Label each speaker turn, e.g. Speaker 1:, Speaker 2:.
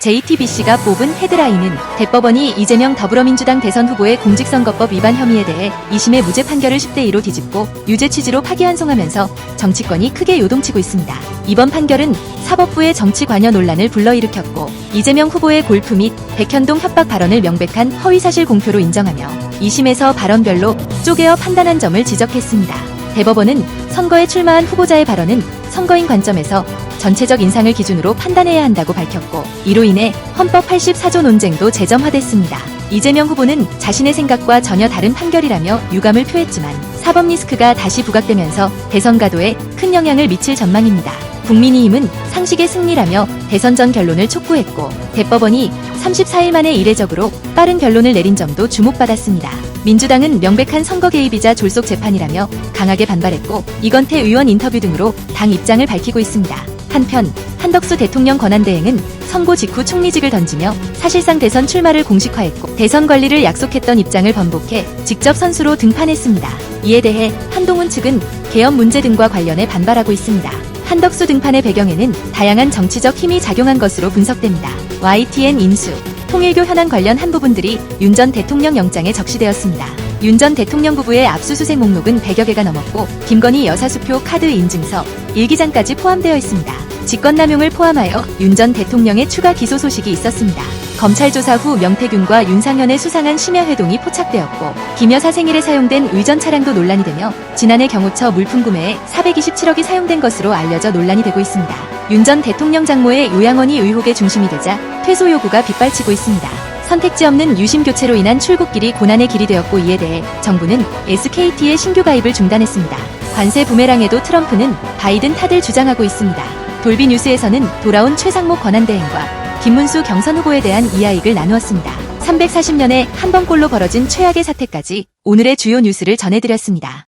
Speaker 1: JTBC가 뽑은 헤드라인은 대법원이 이재명 더불어민주당 대선 후보의 공직선거법 위반 혐의에 대해 2심의 무죄 판결을 10대 2로 뒤집고 유죄 취지로 파기환송하면서 정치권이 크게 요동치고 있습니다. 이번 판결은 사법부의 정치 관여 논란을 불러일으켰고 이재명 후보의 골프 및 백현동 협박 발언을 명백한 허위사실 공표로 인정하며 2심에서 발언별로 쪼개어 판단한 점을 지적했습니다. 대법원은 선거에 출마한 후보자의 발언은 선거인 관점에서 전체적 인상을 기준으로 판단해야 한다고 밝혔고 이로 인해 헌법 84조 논쟁도 재점화됐습니다. 이재명 후보는 자신의 생각과 전혀 다른 판결이라며 유감을 표했지만 사법 리스크가 다시 부각되면서 대선 가도에 큰 영향을 미칠 전망입니다. 국민의힘은 상식의 승리라며 대선 전 결론을 촉구했고 대법원이 34일 만에 이례적으로 빠른 결론을 내린 점도 주목받았습니다. 민주당은 명백한 선거 개입이자 졸속 재판이라며 강하게 반발했고 이건태 의원 인터뷰 등으로 당 입장을 밝히고 있습니다. 한편 한덕수 대통령 권한대행은 선고 직후 총리직을 던지며 사실상 대선 출마를 공식화했고 대선 관리를 약속했던 입장을 번복해 직접 선수로 등판했습니다. 이에 대해 한동훈 측은 개헌 문제 등과 관련해 반발하고 있습니다. 한덕수 등판의 배경에는 다양한 정치적 힘이 작용한 것으로 분석됩니다. YTN 인수 통일교 현안 관련 한 부분들이 윤 전 대통령 영장에 적시되었습니다. 윤 전 대통령 부부의 압수수색 목록은 100여 개가 넘었고 김건희 여사 수표 카드 인증서, 일기장까지 포함되어 있습니다. 직권남용을 포함하여 윤 전 대통령의 추가 기소 소식이 있었습니다. 검찰 조사 후 명태균과 윤상현의 수상한 심야 회동이 포착되었고 김 여사 생일에 사용된 의전 차량도 논란이 되며 지난해 경호처 물품 구매에 427억이 사용된 것으로 알려져 논란이 되고 있습니다. 윤 전 대통령 장모의 요양원이 의혹의 중심이 되자 퇴소 요구가 빗발치고 있습니다. 선택지 없는 유심 교체로 인한 출국길이 고난의 길이 되었고 이에 대해 정부는 SKT의 신규 가입을 중단했습니다. 관세 부메랑에도 트럼프는 바이든 탓을 주장하고 있습니다. 돌비 뉴스에서는 돌아온 최상목 권한대행과 김문수 경선 후보에 대한 이야기를 나누었습니다. 340년에 한 번꼴로 벌어진 최악의 사태까지 오늘의 주요 뉴스를 전해드렸습니다.